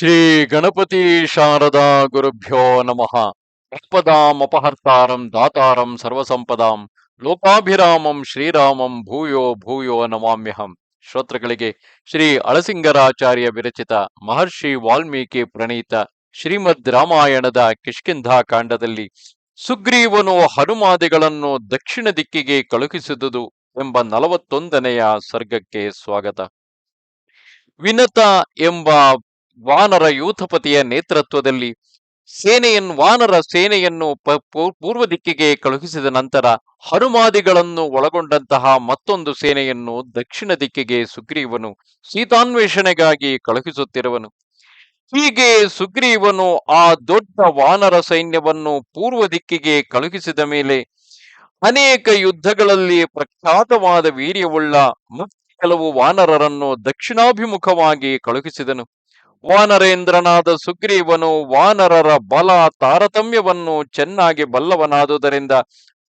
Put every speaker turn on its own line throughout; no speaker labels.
ಶ್ರೀ ಗಣಪತಿ ಶಾರದಾ ಗುರುಭ್ಯೋ ನಮಃ. ಸಂಪದಾಂ ಅಪಹರ್ತಾರಂ ದಾತಾರಂ ಸರ್ವಸಂಪದಾಂ ಲೋಕಾಭಿರಾಮಂ ಶ್ರೀರಾಮಂ ಭೂಯೋ ಭೂಯೋ ನಮಾಮ್ಯಹಂ. ಶ್ರೋತೃಗಳಿಗೆ ಶ್ರೀ ಅಳಸಿಂಗರಾಚಾರ್ಯ ವಿರಚಿತ ಮಹರ್ಷಿ ವಾಲ್ಮೀಕಿ ಪ್ರಣೀತ ಶ್ರೀಮದ್ ರಾಮಾಯಣದ ಕಿಷ್ಕಿಂಧಾ ಕಾಂಡದಲ್ಲಿ ಸುಗ್ರೀವನು ಹನುಮಾದಿಗಳನ್ನು ದಕ್ಷಿಣ ದಿಕ್ಕಿಗೆ ಕಳುಹಿಸಿದುದು ಎಂಬ ನಲವತ್ತೊಂದನೆಯ ಸ್ವರ್ಗಕ್ಕೆ ಸ್ವಾಗತ. ವಿನತ ಎಂಬ ವಾನರ ಯೂಥಪತಿಯ ನೇತೃತ್ವದಲ್ಲಿ ಸೇನೆಯನ್ನು ವಾನರ ಸೇನೆಯನ್ನು ಪೂರ್ವ ದಿಕ್ಕಿಗೆ ಕಳುಹಿಸಿದ ನಂತರ ಹನುಮಾದಿಗಳನ್ನು ಒಳಗೊಂಡಂತಹ ಮತ್ತೊಂದು ಸೇನೆಯನ್ನು ದಕ್ಷಿಣ ದಿಕ್ಕಿಗೆ ಸುಗ್ರೀವನು ಸೀತಾನ್ವೇಷಣೆಗಾಗಿ ಕಳುಹಿಸುತ್ತಿರುವನು. ಹೀಗೆ ಸುಗ್ರೀವನು ಆ ದೊಡ್ಡ ವಾನರ ಸೈನ್ಯವನ್ನು ಪೂರ್ವ ದಿಕ್ಕಿಗೆ ಕಳುಹಿಸಿದ ಮೇಲೆ ಅನೇಕ ಯುದ್ಧಗಳಲ್ಲಿ ಪ್ರಖ್ಯಾತವಾದ ವೀರ್ಯವುಳ್ಳ ಕೆಲವು ವಾನರರನ್ನು ದಕ್ಷಿಣಾಭಿಮುಖವಾಗಿ ಕಳುಹಿಸಿದನು. ವಾನರೇಂದ್ರನಾದ ಸುಗ್ರೀವನು ವಾನರರ ಬಲ ತಾರತಮ್ಯವನ್ನು ಚೆನ್ನಾಗಿ ಬಲ್ಲವನಾದುದರಿಂದ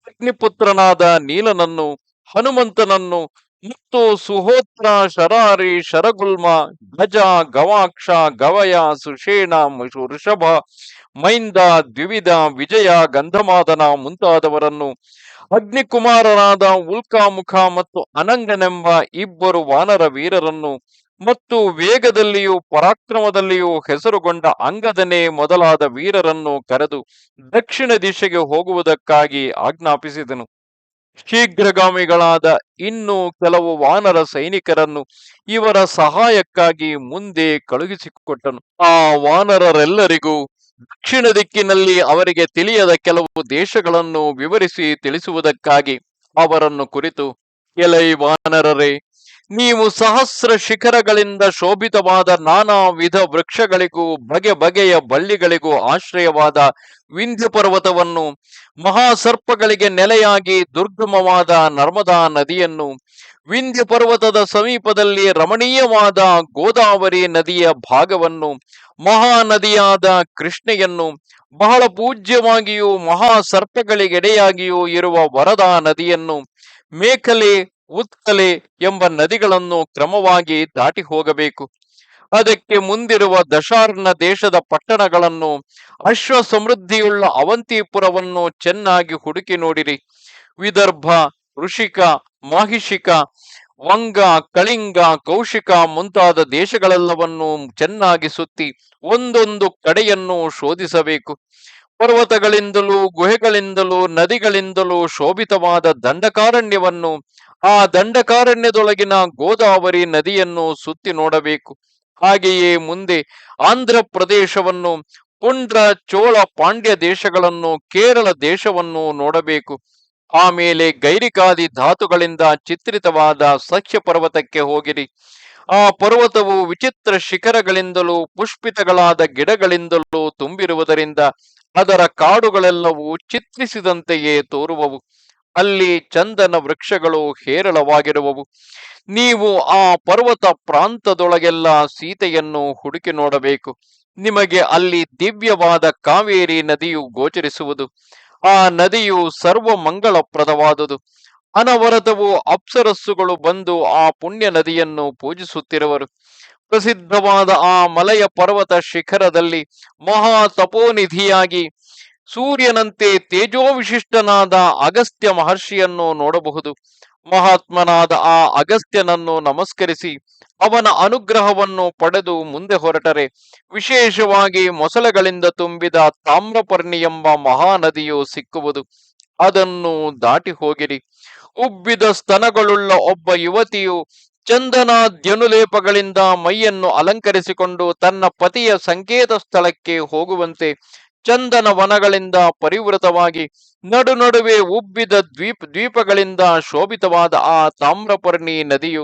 ಅಗ್ನಿಪುತ್ರನಾದ ನೀಲನನ್ನು, ಹನುಮಂತನನ್ನು, ಮತ್ತು ಸುಹೋತ್ರ, ಶರಾರಿ, ಶರಗುಲ್ಮ, ಗಜ, ಗವಾಕ್ಷ, ಗವಯ, ಸುಷೇಣ ಋಷಭ, ಮೈಂದ, ದ್ವಿವಿಧ, ವಿಜಯ, ಗಂಧಮಾದನ ಮುಂತಾದವರನ್ನು ಅಗ್ನಿಕುಮಾರನಾದ ಉಲ್ಕಾಮುಖ ಮತ್ತು ಅನಂಗನೆಂಬ ಇಬ್ಬರು ವಾನರ ವೀರರನ್ನು ಮತ್ತು ವೇಗದಲ್ಲಿಯೂ ಪರಾಕ್ರಮದಲ್ಲಿಯೂ ಹೆಸರುಗೊಂಡ ಅಂಗದನೇ ಮೊದಲಾದ ವೀರರನ್ನು ಕರೆದು ದಕ್ಷಿಣ ದಿಶೆಗೆ ಹೋಗುವುದಕ್ಕಾಗಿ ಆಜ್ಞಾಪಿಸಿದನು. ಶೀಘ್ರಗಾಮಿಗಳಾದ ಇನ್ನು ಕೆಲವು ವಾನರ ಸೈನಿಕರನ್ನು ಇವರ ಸಹಾಯಕ್ಕಾಗಿ ಮುಂದೆ ಕಳುಹಿಸಿಕೊಟ್ಟನು. ಆ ವಾನರರೆಲ್ಲರಿಗೂ ದಕ್ಷಿಣ ದಿಕ್ಕಿನಲ್ಲಿ ಅವರಿಗೆ ತಿಳಿಯದ ಕೆಲವು ದೇಶಗಳನ್ನು ವಿವರಿಸಿ ತಿಳಿಸುವುದಕ್ಕಾಗಿ ಅವರನ್ನು ಕುರಿತು, ಎಲೈ ವಾನರರೇ ನೀವು ಸಹಸ್ರ ಶಿಖರಗಳಿಂದ ಶೋಭಿತವಾದ ನಾನಾ ವಿಧ ವೃಕ್ಷಗಳಿಗೂ, ಬಗೆ ಬಗೆಯ ಬಳ್ಳಿಗಳಿಗೂ ಆಶ್ರಯವಾದ ವಿಂಧ್ಯ ಪರ್ವತವನ್ನು, ಮಹಾಸರ್ಪಗಳಿಗೆ ನೆಲೆಯಾಗಿ ದುರ್ಗಮವಾದ ನರ್ಮದಾ ನದಿಯನ್ನು, ವಿಂಧ್ಯ ಪರ್ವತದ ಸಮೀಪದಲ್ಲಿ ರಮಣೀಯವಾದ ಗೋದಾವರಿ ನದಿಯ ಭಾಗವನ್ನು, ಮಹಾನದಿಯಾದ ಕೃಷ್ಣೆಯನ್ನು, ಬಹಳ ಪೂಜ್ಯವಾಗಿಯೂ ಮಹಾಸರ್ಪಗಳಿಗೆಡೆಯಾಗಿಯೂ ಇರುವ ವರದಾ ನದಿಯನ್ನು, ಮೇಖಲೆ ಉತ್ಕಲೆ ಎಂಬ ನದಿಗಳನ್ನು ಕ್ರಮವಾಗಿ ದಾಟಿ ಹೋಗಬೇಕು. ಅದಕ್ಕೆ ಮುಂದಿರುವ ದಶಾರ್ನ ದೇಶದ ಪಟ್ಟಣಗಳನ್ನು ಅಶ್ವ ಸಮೃದ್ಧಿಯುಳ್ಳ ಅವಂತಿಪುರವನ್ನು ಚೆನ್ನಾಗಿ ಹುಡುಕಿ ನೋಡಿರಿ. ವಿದರ್ಭ, ಋಷಿಕ, ಮಾಹಿಷಿಕ, ವಂಗ, ಕಳಿಂಗ, ಕೌಶಿಕ ಮುಂತಾದ ದೇಶಗಳೆಲ್ಲವನ್ನು ಚೆನ್ನಾಗಿ ಸುತ್ತಿ ಒಂದೊಂದು ಕಡೆಯನ್ನು ಶೋಧಿಸಬೇಕು. ಪರ್ವತಗಳಿಂದಲೂ, ಗುಹೆಗಳಿಂದಲೂ, ನದಿಗಳಿಂದಲೂ ಶೋಭಿತವಾದ ದಂಡಕಾರಣ್ಯವನ್ನು ಆ ದಂಡಕಾರಣ್ಯದೊಳಗಿನ ಗೋದಾವರಿ ನದಿಯನ್ನು ಸುತ್ತಿ ನೋಡಬೇಕು. ಹಾಗೆಯೇ ಮುಂದೆ ಆಂಧ್ರ ಪ್ರದೇಶವನ್ನು ಪುಂಡ್ರ ಚೋಳ ಪಾಂಡ್ಯ ದೇಶಗಳನ್ನು, ಕೇರಳ ದೇಶವನ್ನು ನೋಡಬೇಕು. ಆಮೇಲೆ ಗೈರಿಕಾದಿ ಧಾತುಗಳಿಂದ ಚಿತ್ರಿತವಾದ ಸಖ್ಯ ಪರ್ವತಕ್ಕೆ ಹೋಗಿರಿ. ಆ ಪರ್ವತವು ವಿಚಿತ್ರ ಶಿಖರಗಳಿಂದಲೂ ಪುಷ್ಪಿತಗಳಾದ ಗಿಡಗಳಿಂದಲೂ ತುಂಬಿರುವುದರಿಂದ ಅದರ ಕಾಡುಗಳೆಲ್ಲವೂ ಚಿತ್ರಿಸಿದಂತೆಯೇ ತೋರುವವು. ಅಲ್ಲಿ ಚಂದನ ವೃಕ್ಷಗಳು ಹೇರಳವಾಗಿರುವವು. ನೀವು ಆ ಪರ್ವತ ಪ್ರಾಂತದೊಳಗೆಲ್ಲ ಸೀತೆಯನ್ನು ಹುಡುಕಿ ನೋಡಬೇಕು. ನಿಮಗೆ ಅಲ್ಲಿ ದಿವ್ಯವಾದ ಕಾವೇರಿ ನದಿಯು ಗೋಚರಿಸುವುದು. ಆ ನದಿಯು ಸರ್ವ ಮಂಗಳಪ್ರದವಾದುದು ಅನವರತವು ಅಪ್ಸರಸ್ಸುಗಳು ಬಂದು ಆ ಪುಣ್ಯ ನದಿಯನ್ನು ಪೂಜಿಸುತ್ತಿರುವರು. ಪ್ರಸಿದ್ಧವಾದ ಆ ಮಲಯ ಪರ್ವತ ಶಿಖರದಲ್ಲಿ ಮಹಾ ತಪೋನಿಧಿಯಾಗಿ ಸೂರ್ಯನಂತೆ ತೇಜೋವಿಶಿಷ್ಟನಾದ ಅಗಸ್ತ್ಯ ಮಹರ್ಷಿಯನ್ನು ನೋಡಬಹುದು. ಮಹಾತ್ಮನಾದ ಆ ಅಗಸ್ತ್ಯನನ್ನು ನಮಸ್ಕರಿಸಿ ಅವನ ಅನುಗ್ರಹವನ್ನು ಪಡೆದು ಮುಂದೆ ಹೊರಟರೆ. ವಿಶೇಷವಾಗಿ ಮೊಸಳೆಗಳಿಂದ ತುಂಬಿದ ತಾಮ್ರಪರ್ಣಿ ಎಂಬ ಮಹಾನದಿಯು ಸಿಕ್ಕುವುದು. ಅದನ್ನು ದಾಟಿ ಹೋಗಿರಿ. ಉಬ್ಬಿದ ಸ್ತನಗಳುಳ್ಳ ಒಬ್ಬ ಯುವತಿಯು ಚಂದನ ದ್ಯನುಲೇಪಗಳಿಂದ ಮೈಯನ್ನು ಅಲಂಕರಿಸಿಕೊಂಡು ತನ್ನ ಪತಿಯ ಸಂಕೇತ ಸ್ಥಳಕ್ಕೆ ಹೋಗುವಂತೆ ಚಂದನ ವನಗಳಿಂದ ಪರಿವೃತವಾಗಿ ನಡು ನಡುವೆ ಉಬ್ಬಿದ ದ್ವೀಪ, ದ್ವೀಪಗಳಿಂದ ಶೋಭಿತವಾದ ಆ ತಾಮ್ರಪರ್ಣಿ ನದಿಯು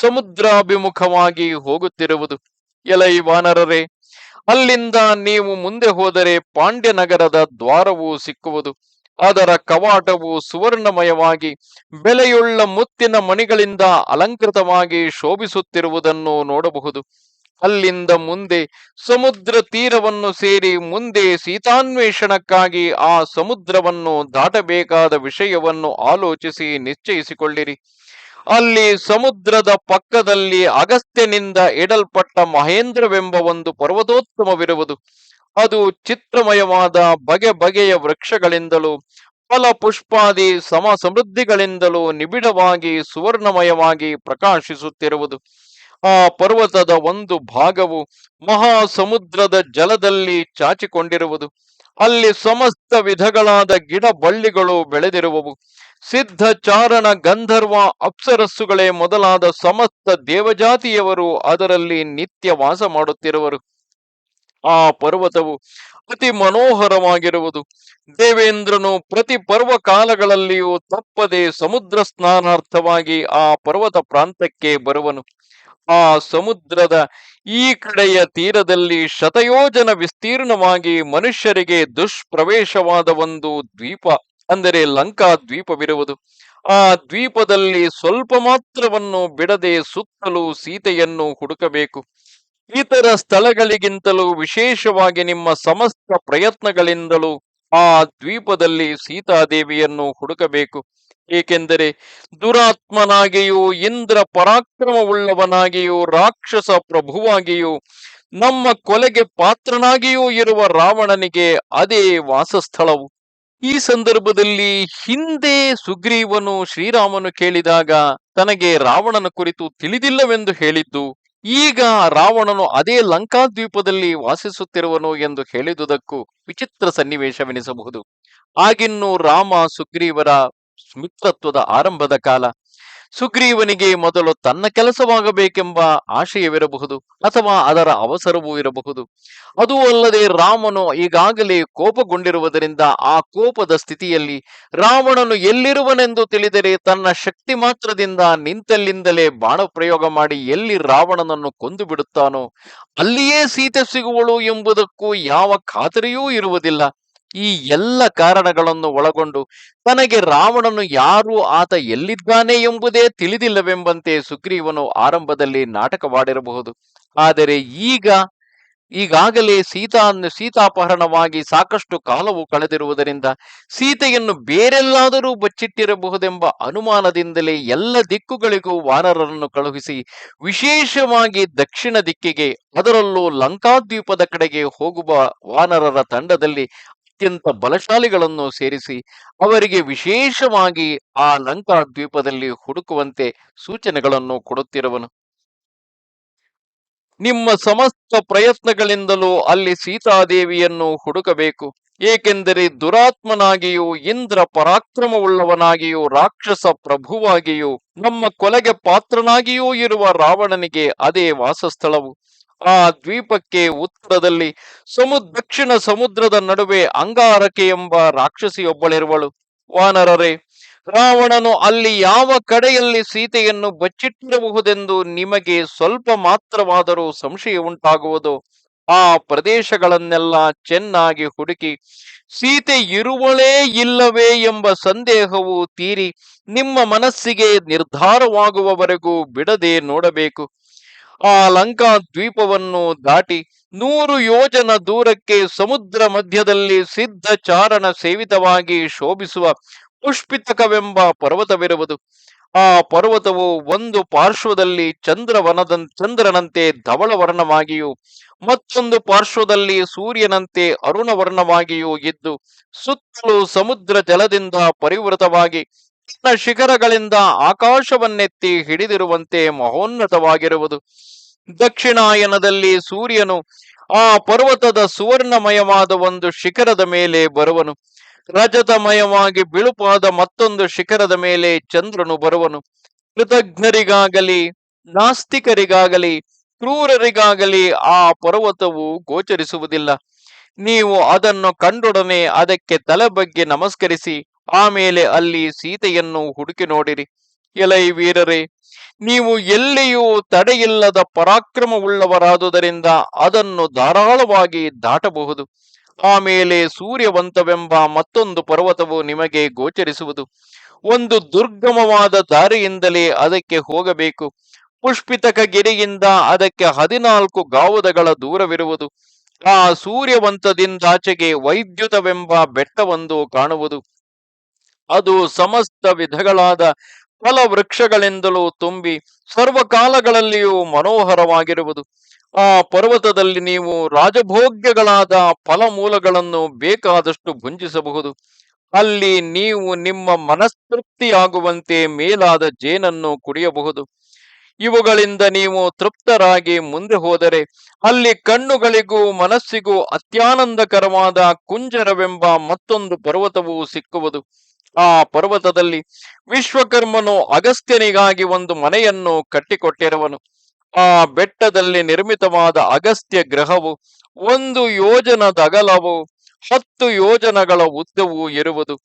ಸಮುದ್ರಾಭಿಮುಖವಾಗಿ ಹೋಗುತ್ತಿರುವುದು. ಎಲೈ ವಾನರರೇ, ಅಲ್ಲಿಂದ ನೀವು ಮುಂದೆ ಹೋದರೆ ಪಾಂಡ್ಯನಗರದ ದ್ವಾರವು ಸಿಕ್ಕುವುದು. ಅದರ ಕವಾಟವು ಸುವರ್ಣಮಯವಾಗಿ ಬೆಲೆಯುಳ್ಳ ಮುತ್ತಿನ ಮಣಿಗಳಿಂದ ಅಲಂಕೃತವಾಗಿ ಶೋಭಿಸುತ್ತಿರುವುದನ್ನು ನೋಡಬಹುದು. ಅಲ್ಲಿಂದ ಮುಂದೆ ಸಮುದ್ರ ತೀರವನ್ನು ಸೇರಿ ಮುಂದೆ ಸೀತಾನ್ವೇಷಣಕ್ಕಾಗಿ ಆ ಸಮುದ್ರವನ್ನು ದಾಟಬೇಕಾದ ವಿಷಯವನ್ನು ಆಲೋಚಿಸಿ ನಿಶ್ಚಯಿಸಿಕೊಳ್ಳಿರಿ. ಅಲ್ಲಿ ಸಮುದ್ರದ ಪಕ್ಕದಲ್ಲಿ ಅಗಸ್ತ್ಯನಿಂದ ಇಡಲ್ಪಟ್ಟ ಮಹೇಂದ್ರವೆಂಬ ಒಂದು ಪರ್ವತೋತ್ತಮವಿರುವುದು. ಅದು ಚಿತ್ರಮಯವಾದ ಬಗೆ ಬಗೆಯ ವೃಕ್ಷಗಳಿಂದಲೂ, ಫಲ ಪುಷ್ಪಾದಿ ಸಮ ಸಮೃದ್ಧಿಗಳಿಂದಲೂ ನಿಬಿಡವಾಗಿ ಸುವರ್ಣಮಯವಾಗಿ ಪ್ರಕಾಶಿಸುತ್ತಿರುವುದು. ಆ ಪರ್ವತದ ಒಂದು ಭಾಗವು ಮಹಾ ಸಮುದ್ರದ ಜಲದಲ್ಲಿ ಚಾಚಿಕೊಂಡಿರುವುದು. ಅಲ್ಲಿ ಸಮಸ್ತ ವಿಧಗಳಾದ ಗಿಡ ಬಳ್ಳಿಗಳು ಬೆಳೆದಿರುವವು. ಸಿದ್ಧ ಚಾರಣ ಗಂಧರ್ವ ಅಪ್ಸರಸ್ಸುಗಳೇ ಮೊದಲಾದ ಸಮಸ್ತ ದೇವಜಾತಿಯವರು ಅದರಲ್ಲಿ ನಿತ್ಯ ವಾಸ ಮಾಡುತ್ತಿರುವರು. ಆ ಪರ್ವತವು ಅತಿ ಮನೋಹರವಾಗಿರುವುದು. ದೇವೇಂದ್ರನು ಪ್ರತಿ ಪರ್ವ ಕಾಲಗಳಲ್ಲಿಯೂ ತಪ್ಪದೆ ಸಮುದ್ರ ಸ್ನಾನಾರ್ಥವಾಗಿ ಆ ಪರ್ವತ ಪ್ರಾಂತಕ್ಕೆ ಬರುವನು. ಆ ಸಮುದ್ರದ ಈ ಕಡೆಯ ತೀರದಲ್ಲಿ ಶತಯೋಜನ ವಿಸ್ತೀರ್ಣವಾಗಿ ಮನುಷ್ಯರಿಗೆ ದುಷ್ಪ್ರವೇಶವಾದ ಒಂದು ದ್ವೀಪ, ಅಂದರೆ ಲಂಕಾ ದ್ವೀಪವಿರುವುದು. ಆ ದ್ವೀಪದಲ್ಲಿ ಸ್ವಲ್ಪ ಮಾತ್ರವನ್ನು ಬಿಡದೆ ಸುತ್ತಲೂ ಸೀತೆಯನ್ನು ಹುಡುಕಬೇಕು. ಇತರ ಸ್ಥಳಗಳಿಗಿಂತಲೂ ವಿಶೇಷವಾಗಿ ನಿಮ್ಮ ಸಮಸ್ತ ಪ್ರಯತ್ನಗಳಿಂದಲೂ ಆ ದ್ವೀಪದಲ್ಲಿ ಸೀತಾದೇವಿಯನ್ನು ಹುಡುಕಬೇಕು. ಏಕೆಂದರೆ ದುರಾತ್ಮನಾಗಿಯೂ ಇಂದ್ರ ಪರಾಕ್ರಮವುಳ್ಳವನಾಗಿಯೂ ರಾಕ್ಷಸ ಪ್ರಭುವಾಗಿಯೂ ನಮ್ಮ ಕೊಲೆಗೆ ಪಾತ್ರನಾಗಿಯೂ ಇರುವ ರಾವಣನಿಗೆ ಅದೇ ವಾಸಸ್ಥಳವು. ಈ ಸಂದರ್ಭದಲ್ಲಿ ಹಿಂದೆ ಸುಗ್ರೀವನು ಶ್ರೀರಾಮನು ಕೇಳಿದಾಗ ತನಗೆ ರಾವಣನ ಕುರಿತು ತಿಳಿದಿಲ್ಲವೆಂದು ಹೇಳಿದ್ದು, ಈಗ ರಾವಣನು ಅದೇ ಲಂಕಾದ್ವೀಪದಲ್ಲಿ ವಾಸಿಸುತ್ತಿರುವನು ಎಂದು ಹೇಳಿದುದಕ್ಕೂ ವಿಚಿತ್ರ ಸನ್ನಿವೇಶವೆನಿಸಬಹುದು. ಆಗಿನ್ನು ರಾಮ, ಸುಗ್ರೀವರ ಮಿತ್ರತ್ವದ ಆರಂಭದ ಕಾಲ. ಸುಗ್ರೀವನಿಗೆ ಮೊದಲು ತನ್ನ ಕೆಲಸವಾಗಬೇಕೆಂಬ ಆಶಯವಿರಬಹುದು ಅಥವಾ ಅದರ ಅವಸರವೂ ಇರಬಹುದು. ಅದೂ ಅಲ್ಲದೆ ರಾಮನು ಈಗಾಗಲೇ ಕೋಪಗೊಂಡಿರುವುದರಿಂದ ಆ ಕೋಪದ ಸ್ಥಿತಿಯಲ್ಲಿ ರಾವಣನು ಎಲ್ಲಿರುವನೆಂದು ತಿಳಿದರೆ ತನ್ನ ಶಕ್ತಿ ಮಾತ್ರದಿಂದ ನಿಂತಲ್ಲಿಂದಲೇ ಬಾಣ ಪ್ರಯೋಗ ಮಾಡಿ ಎಲ್ಲಿ ರಾವಣನನ್ನು ಕೊಂದು ಬಿಡುತ್ತಾನೋ ಅಲ್ಲಿಯೇ ಸೀತೆ ಸಿಗುವಳು ಎಂಬುದಕ್ಕೂ ಯಾವ ಖಾತರಿಯೂ ಇರುವುದಿಲ್ಲ. ಈ ಎಲ್ಲ ಕಾರಣಗಳನ್ನು ಒಳಗೊಂಡು ತನಗೆ ರಾವಣನು ಯಾರು, ಆತ ಎಲ್ಲಿದ್ದಾನೆ ಎಂಬುದೇ ತಿಳಿದಿಲ್ಲವೆಂಬಂತೆ ಸುಗ್ರೀವನು ಆರಂಭದಲ್ಲಿ ನಾಟಕವಾಡಿರಬಹುದು. ಆದರೆ ಈಗ, ಈಗಾಗಲೇ ಸೀತಾನ್ನು ಸೀತಾಪಹರಣವಾಗಿ ಸಾಕಷ್ಟು ಕಾಲವು ಕಳೆದಿರುವುದರಿಂದ ಸೀತೆಯನ್ನು ಬೇರೆಲ್ಲಾದರೂ ಬಚ್ಚಿಟ್ಟಿರಬಹುದೆಂಬ ಅನುಮಾನದಿಂದಲೇ ಎಲ್ಲ ದಿಕ್ಕುಗಳಿಗೂ ವಾನರರನ್ನು ಕಳುಹಿಸಿ ವಿಶೇಷವಾಗಿ ದಕ್ಷಿಣ ದಿಕ್ಕಿಗೆ, ಅದರಲ್ಲೂ ಲಂಕಾದ್ವೀಪದ ಕಡೆಗೆ ಹೋಗುವ ವಾನರರ ತಂಡದಲ್ಲಿ ಅತ್ಯಂತ ಬಲಶಾಲಿಗಳನ್ನು ಸೇರಿಸಿ ಅವರಿಗೆ ವಿಶೇಷವಾಗಿ ಆ ಲಂಕಾ ದ್ವೀಪದಲ್ಲಿ ಹುಡುಕುವಂತೆ ಸೂಚನೆಗಳನ್ನು ಕೊಡುತ್ತಿರುವನು. ನಿಮ್ಮ ಸಮಸ್ತ ಪ್ರಯತ್ನಗಳಿಂದಲೂ ಅಲ್ಲಿ ಸೀತಾದೇವಿಯನ್ನು ಹುಡುಕಬೇಕು. ಏಕೆಂದರೆ ದುರಾತ್ಮನಾಗಿಯೂ ಇಂದ್ರ ಪರಾಕ್ರಮವುಳ್ಳವನಾಗಿಯೂ ರಾಕ್ಷಸ ಪ್ರಭುವಾಗಿಯೂ, ನಮ್ಮ ಕೊಲೆಗೆ ಪಾತ್ರನಾಗಿಯೂ ಇರುವ ರಾವಣನಿಗೆ ಅದೇ ವಾಸಸ್ಥಳವು. ಆ ದ್ವೀಪಕ್ಕೆ ಉತ್ತರದಲ್ಲಿ ಸಮು ದಕ್ಷಿಣ ಸಮುದ್ರದ ನಡುವೆ ಅಂಗಾರಕೆ ಎಂಬ ರಾಕ್ಷಸಿಯೊಬ್ಬಳಿರುವಳು. ವಾನರರೇ, ರಾವಣನು ಅಲ್ಲಿ ಯಾವ ಕಡೆಯಲ್ಲಿ ಸೀತೆಯನ್ನು ಬಚ್ಚಿಟ್ಟಿರಬಹುದೆಂದು ನಿಮಗೆ ಸ್ವಲ್ಪ ಮಾತ್ರವಾದರೂ ಸಂಶಯ ಉಂಟಾಗುವುದು. ಆ ಪ್ರದೇಶಗಳನ್ನೆಲ್ಲ ಚೆನ್ನಾಗಿ ಹುಡುಕಿ, ಸೀತೆ ಇರುವಳೇ ಇಲ್ಲವೇ ಎಂಬ ಸಂದೇಹವು ತೀರಿ ನಿಮ್ಮ ಮನಸ್ಸಿಗೆ ನಿರ್ಧಾರವಾಗುವವರೆಗೂ ಬಿಡದೆ ನೋಡಬೇಕು. ಆ ಲಂಕಾ ದ್ವೀಪವನ್ನು ದಾಟಿ ನೂರು ಯೋಜನ ದೂರಕ್ಕೆ ಸಮುದ್ರ ಮಧ್ಯದಲ್ಲಿ ಸಿದ್ಧ ಚಾರಣ ಸೇವಿತವಾಗಿ ಶೋಭಿಸುವ ಪುಷ್ಪಿತಕವೆಂಬ ಪರ್ವತವಿರುವುದು. ಆ ಪರ್ವತವು ಒಂದು ಪಾರ್ಶ್ವದಲ್ಲಿ ಚಂದ್ರವನದ ಚಂದ್ರನಂತೆ ಧವಳ ವರ್ಣವಾಗಿಯೂ ಮತ್ತೊಂದು ಪಾರ್ಶ್ವದಲ್ಲಿ ಸೂರ್ಯನಂತೆ ಅರುಣವರ್ಣವಾಗಿಯೂ ಇದ್ದು, ಸುತ್ತಲೂ ಸಮುದ್ರ ಜಲದಿಂದ ಪರಿವೃತವಾಗಿ ತನ್ನ ಶಿಖರಗಳಿಂದ ಆಕಾಶವನ್ನೆತ್ತಿ ಹಿಡಿದಿರುವಂತೆ ಮಹೋನ್ನತವಾಗಿರುವುದು. ದಕ್ಷಿಣಾಯನದಲ್ಲಿ ಸೂರ್ಯನು ಆ ಪರ್ವತದ ಸುವರ್ಣಮಯವಾದ ಒಂದು ಶಿಖರದ ಮೇಲೆ ಬರುವನು. ರಜತಮಯವಾಗಿ ಬಿಳುಪಾದ ಮತ್ತೊಂದು ಶಿಖರದ ಮೇಲೆ ಚಂದ್ರನು ಬರುವನು. ಕೃತಜ್ಞರಿಗಾಗಲಿ, ನಾಸ್ತಿಕರಿಗಾಗಲಿ, ಕ್ರೂರರಿಗಾಗಲಿ ಆ ಪರ್ವತವು ಗೋಚರಿಸುವುದಿಲ್ಲ. ನೀವು ಅದನ್ನು ಕಂಡೊಡನೆ ಅದಕ್ಕೆ ತಲೆ ಬಗ್ಗೆ ನಮಸ್ಕರಿಸಿ ಆಮೇಲೆ ಅಲ್ಲಿ ಸೀತೆಯನ್ನು ಹುಡುಕಿ ನೋಡಿರಿ. ಎಲೈ ವೀರರೇ, ನೀವು ಎಲ್ಲಿಯೂ ತಡೆಯಿಲ್ಲದ ಪರಾಕ್ರಮವುಳ್ಳವರಾದುದರಿಂದ ಅದನ್ನು ಧಾರಾಳವಾಗಿ ದಾಟಬಹುದು. ಆಮೇಲೆ ಸೂರ್ಯವಂತವೆಂಬ ಮತ್ತೊಂದು ಪರ್ವತವು ನಿಮಗೆ ಗೋಚರಿಸುವುದು. ಒಂದು ದುರ್ಗಮವಾದ ದಾರಿಯಿಂದಲೇ ಅದಕ್ಕೆ ಹೋಗಬೇಕು. ಪುಷ್ಪಿತಕ ಗಿರಿಯಿಂದ ಅದಕ್ಕೆ ಹದಿನಾಲ್ಕು ಗಾವುದಗಳ ದೂರವಿರುವುದು. ಆ ಸೂರ್ಯವಂತದಿಂದಾಚೆಗೆ ವೈದ್ಯುತವೆಂಬ ಬೆಟ್ಟವೊಂದು ಕಾಣುವುದು. ಅದು ಸಮಸ್ತ ವಿಧಗಳಾದ ಫಲ ವೃಕ್ಷಗಳಿಂದಲೂ ತುಂಬಿ ಸರ್ವಕಾಲಗಳಲ್ಲಿಯೂ ಮನೋಹರವಾಗಿರುವುದು. ಆ ಪರ್ವತದಲ್ಲಿ ನೀವು ರಾಜಭೋಗ್ಯಗಳಾದ ಫಲಮೂಲಗಳನ್ನು ಬೇಕಾದಷ್ಟು ಭುಂಜಿಸಬಹುದು. ಅಲ್ಲಿ ನೀವು ನಿಮ್ಮ ಮನಸ್ತೃಪ್ತಿಯಾಗುವಂತೆ ಮೇಲಾದ ಜೇನನ್ನು ಕುಡಿಯಬಹುದು. ಇವುಗಳಿಂದ ನೀವು ತೃಪ್ತರಾಗಿ ಮುಂದೆ ಹೋದರೆ ಅಲ್ಲಿ ಕಣ್ಣುಗಳಿಗೂ ಮನಸ್ಸಿಗೂ ಅತ್ಯಾನಂದಕರವಾದ ಕುಂಜರವೆಂಬ ಮತ್ತೊಂದು ಪರ್ವತವು ಸಿಕ್ಕುವುದು. ಆ ಪರ್ವತದಲ್ಲಿ ವಿಶ್ವಕರ್ಮನು ಅಗಸ್ತ್ಯನಿಗಾಗಿ ಒಂದು ಮನೆಯನ್ನು ಕಟ್ಟಿಕೊಟ್ಟಿರುವನು. ಆ ಬೆಟ್ಟದಲ್ಲಿ ನಿರ್ಮಿತವಾದ ಅಗಸ್ತ್ಯ ಗ್ರಹವು ಒಂದು ಯೋಜನದ ಅಗಲವು ಹತ್ತು ಯೋಜನಗಳ ಉದ್ದವು ಇರುವುದು.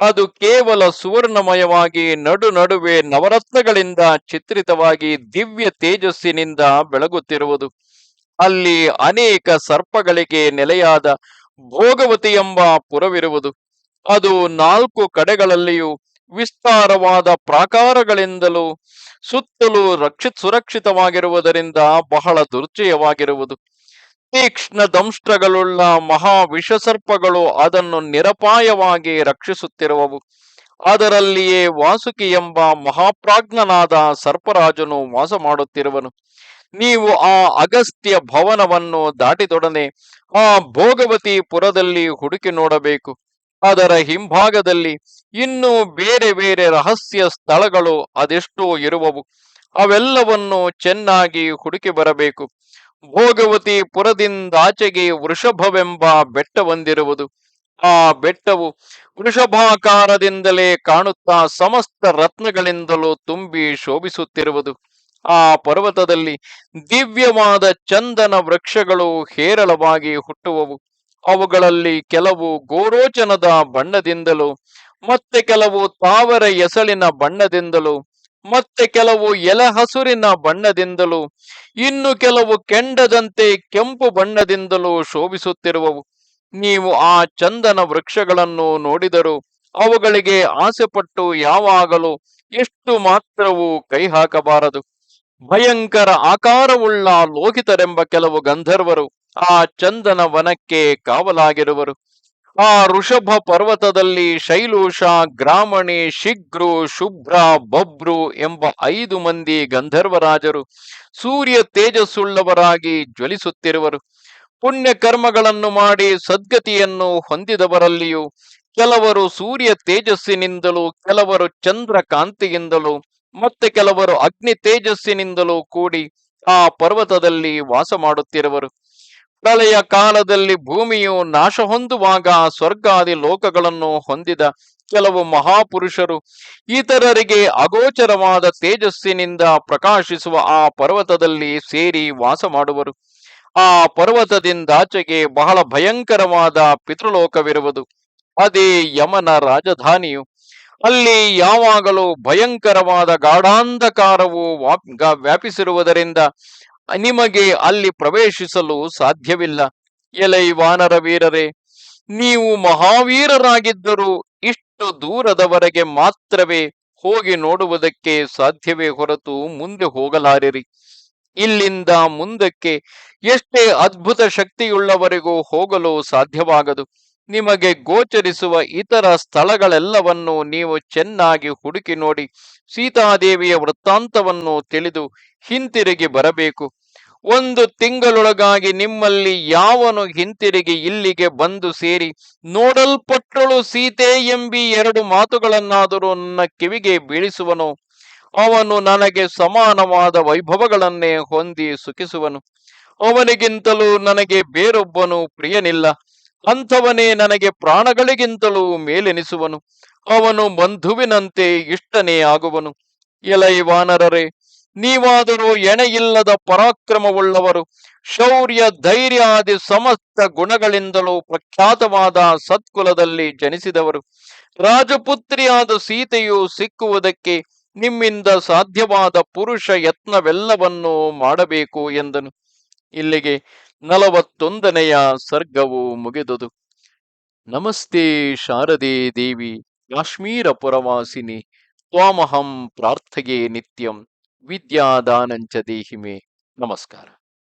ಅದು ಕೇವಲ ಸುವರ್ಣಮಯವಾಗಿ ನಡು ನಡುವೆ ನವರತ್ನಗಳಿಂದ ಚಿತ್ರಿತವಾಗಿ ದಿವ್ಯ ತೇಜಸ್ಸಿನಿಂದ ಬೆಳಗುತ್ತಿರುವುದು. ಅಲ್ಲಿ ಅನೇಕ ಸರ್ಪಗಳಿಗೆ ನೆಲೆಯಾದ ಭೋಗವತಿ ಎಂಬ ಪುರವಿರುವುದು. ಅದು ನಾಲ್ಕು ಕಡೆಗಳಲ್ಲಿಯೂ ವಿಸ್ತಾರವಾದ ಪ್ರಾಕಾರಗಳಿಂದಲೂ ಸುತ್ತಲೂ ರಕ್ಷಿತ್ ಸುರಕ್ಷಿತವಾಗಿರುವುದರಿಂದ ಬಹಳ ದುರ್ಜಯವಾಗಿರುವುದು. ತೀಕ್ಷ್ಣ ದಂಷ್ಟ್ರಗಳುಳ್ಳ ಮಹಾ ವಿಷಸರ್ಪಗಳು ಅದನ್ನು ನಿರಪಾಯವಾಗಿ ರಕ್ಷಿಸುತ್ತಿರುವವು. ಅದರಲ್ಲಿಯೇ ವಾಸುಕಿ ಎಂಬ ಮಹಾಪ್ರಾಜ್ಞನಾದ ಸರ್ಪರಾಜನು ವಾಸ ಮಾಡುತ್ತಿರುವನು. ನೀವು ಆ ಅಗಸ್ತ್ಯ ಭವನವನ್ನು ದಾಟಿದೊಡನೆ ಆ ಭೋಗವತಿ ಪುರದಲ್ಲಿ ಹುಡುಕಿ ನೋಡಬೇಕು. ಅದರ ಹಿಂಭಾಗದಲ್ಲಿ ಇನ್ನೂ ಬೇರೆ ಬೇರೆ ರಹಸ್ಯ ಸ್ಥಳಗಳು ಅದೆಷ್ಟೋ ಇರುವವು. ಅವೆಲ್ಲವನ್ನು ಚೆನ್ನಾಗಿ ಹುಡುಕಿ ಬರಬೇಕು. ಭೋಗವತಿ ಪುರದಿಂದಾಚೆಗೆ ವೃಷಭವೆಂಬ ಬೆಟ್ಟವೊಂದಿರುವುದು ಆ ಬೆಟ್ಟವು ವೃಷಭಾಕಾರದಿಂದಲೇ ಕಾಣುತ್ತಾ ಸಮಸ್ತ ರತ್ನಗಳಿಂದಲೂ ತುಂಬಿ ಶೋಭಿಸುತ್ತಿರುವುದು. ಆ ಪರ್ವತದಲ್ಲಿ ದಿವ್ಯವಾದ ಚಂದನ ವೃಕ್ಷಗಳು ಹೇರಳವಾಗಿ ಹುಟ್ಟುವವು. ಅವುಗಳಲ್ಲಿ ಕೆಲವು ಗೋರೋಚನದ ಬಣ್ಣದಿಂದಲೂ, ಮತ್ತೆ ಕೆಲವು ತಾವರ ಎಸಳಿನ ಬಣ್ಣದಿಂದಲೂ, ಮತ್ತೆ ಕೆಲವು ಎಲೆ ಹಸುರಿನ ಬಣ್ಣದಿಂದಲೂ, ಇನ್ನು ಕೆಲವು ಕೆಂಡದಂತೆ ಕೆಂಪು ಬಣ್ಣದಿಂದಲೂ ಶೋಭಿಸುತ್ತಿರುವವು. ನೀವು ಆ ಚಂದನ ವೃಕ್ಷಗಳನ್ನು ನೋಡಿದರೂ ಅವುಗಳಿಗೆ ಆಸೆಪಟ್ಟು ಯಾವಾಗಲೂ ಎಷ್ಟು ಮಾತ್ರವೂ ಕೈ ಹಾಕಬಾರದು ಭಯಂಕರ ಆಕಾರವುಳ್ಳ ಲೋಹಿತರೆಂಬ ಕೆಲವು ಗಂಧರ್ವರು ಆ ಚಂದನ ವನಕ್ಕೆ ಕಾವಲಾಗಿರುವರು. ಆ ಋಷಭ ಪರ್ವತದಲ್ಲಿ ಶೈಲೂಷ, ಗ್ರಾಮಣಿ, ಶಿಗ್ರು, ಶುಭ್ರ, ಬಬ್ರು ಎಂಬ ಐದು ಮಂದಿ ಗಂಧರ್ವರಾಜರು ಸೂರ್ಯ ತೇಜಸ್ಸುಳ್ಳವರಾಗಿ ಜ್ವಲಿಸುತ್ತಿರುವರು. ಪುಣ್ಯ ಕರ್ಮಗಳನ್ನು ಮಾಡಿ ಸದ್ಗತಿಯನ್ನು ಹೊಂದಿದವರಲ್ಲಿಯೂ ಕೆಲವರು ಸೂರ್ಯ ತೇಜಸ್ಸಿನಿಂದಲೂ, ಕೆಲವರು ಚಂದ್ರ ಕಾಂತಿಯಿಂದಲೂ, ಮತ್ತೆ ಕೆಲವರು ಅಗ್ನಿ ತೇಜಸ್ಸಿನಿಂದಲೂ ಕೂಡಿ ಆ ಪರ್ವತದಲ್ಲಿ ವಾಸ ಮಾಡುತ್ತಿರುವರು. ಪ್ರಳಯ ಕಾಲದಲ್ಲಿ ಭೂಮಿಯು ನಾಶ ಹೊಂದುವಾಗ ಸ್ವರ್ಗಾದಿ ಲೋಕಗಳನ್ನು ಹೊಂದಿದ ಕೆಲವು ಮಹಾಪುರುಷರು, ಇತರರಿಗೆ ಅಗೋಚರವಾದ ತೇಜಸ್ಸಿನಿಂದ ಪ್ರಕಾಶಿಸುವ ಆ ಪರ್ವತದಲ್ಲಿ ಸೇರಿ ವಾಸ ಮಾಡುವರು ಆ ಪರ್ವತದಿಂದಾಚೆಗೆ ಬಹಳ ಭಯಂಕರವಾದ ಪಿತೃಲೋಕವಿರುವುದು. ಅದೇ ಯಮನ ರಾಜಧಾನಿಯು. ಅಲ್ಲಿ ಯಾವಾಗಲೂ ಭಯಂಕರವಾದ ಗಾಢಾಂಧಕಾರವು ವ್ಯಾಪಿಸಿರುವುದರಿಂದ ನಿಮಗೆ ಅಲ್ಲಿ ಪ್ರವೇಶಿಸಲು ಸಾಧ್ಯವಿಲ್ಲ. ಎಲೈ ವಾನರ ವೀರರೇ, ನೀವು ಮಹಾವೀರರಾಗಿದ್ದರೂ ಇಷ್ಟು ದೂರದವರೆಗೆ ಮಾತ್ರವೇ ಹೋಗಿ ನೋಡುವುದಕ್ಕೆ ಸಾಧ್ಯವೇ ಹೊರತು ಮುಂದೆ ಹೋಗಲಾರಿರಿ. ಇಲ್ಲಿಂದ ಮುಂದಕ್ಕೆ ಎಷ್ಟೇ ಅದ್ಭುತ ಶಕ್ತಿಯುಳ್ಳವರೆಗೂ ಹೋಗಲು ಸಾಧ್ಯವಾಗದು. ನಿಮಗೆ ಗೋಚರಿಸುವ ಇತರ ಸ್ಥಳಗಳೆಲ್ಲವನ್ನು ನೀವು ಚೆನ್ನಾಗಿ ಹುಡುಕಿ ನೋಡಿ. ಸೀತಾದೇವಿಯ ವೃತ್ತಾಂತವನ್ನು ತಿಳಿದು ಹಿಂತಿರುಗಿ ಬರಬೇಕು. ಒಂದು ತಿಂಗಳೊಳಗಾಗಿ ನಿಮ್ಮಲ್ಲಿ ಯಾವನು ಹಿಂತಿರುಗಿ ಇಲ್ಲಿಗೆ ಬಂದು ಸೇರಿ, ನೋಡಲ್ಪಟ್ಟಳು ಸೀತೆ ಎಂಬಿ ಎರಡು ಮಾತುಗಳನ್ನಾದರೂ ನನ್ನ ಕಿವಿಗೆ ಬೀಳಿಸುವನು. ಅವನು ನನಗೆ ಸಮಾನವಾದ ವೈಭವಗಳನ್ನೇ ಹೊಂದಿ ಸುಖಿಸುವನು. ಅವನಿಗಿಂತಲೂ ನನಗೆ ಬೇರೊಬ್ಬನು ಪ್ರಿಯನಿಲ್ಲ. ಅಂಥವನೇ ನನಗೆ ಪ್ರಾಣಗಳಿಗಿಂತಲೂ ಮೇಲೆನಿಸುವನು. ಅವನು ಬಂಧುವಿನಂತೆ ಇಷ್ಟನೇ ಆಗುವನು. ಎಲೈ ವಾನರರೇ, ನೀವಾದರೂ ಎಣೆಯಿಲ್ಲದ ಪರಾಕ್ರಮವುಳ್ಳವರು, ಶೌರ್ಯ, ಧೈರ್ಯ ಆದಿ ಸಮಸ್ತ ಗುಣಗಳಿಂದಲೂ ಪ್ರಖ್ಯಾತವಾದ ಸತ್ಕುಲದಲ್ಲಿ ಜನಿಸಿದವರು. ರಾಜಪುತ್ರಿಯಾದ ಸೀತೆಯು ಸಿಕ್ಕುವುದಕ್ಕೆ ನಿಮ್ಮಿಂದ ಸಾಧ್ಯವಾದ ಪುರುಷ ಯತ್ನವೆಲ್ಲವನ್ನೂ ಮಾಡಬೇಕು ಎಂದನು. ಇಲ್ಲಿಗೆ ನಲವತ್ತೊಂದನೆಯ ಸರ್ಗವು ಮುಗಿದುದು. ನಮಸ್ತೆ ಶಾರದೆ ದೇವಿ. ಕಾಶ್ಮೀರ ಪುರವಾಸಿನಿ ತ್ವಾಮಹಂ ಪ್ರಾರ್ಥಗೆ ನಿತ್ಯಂ ವಿದ್ಯಾದಾನಂಚ ದೇಹಿಮೆ. ನಮಸ್ಕಾರ.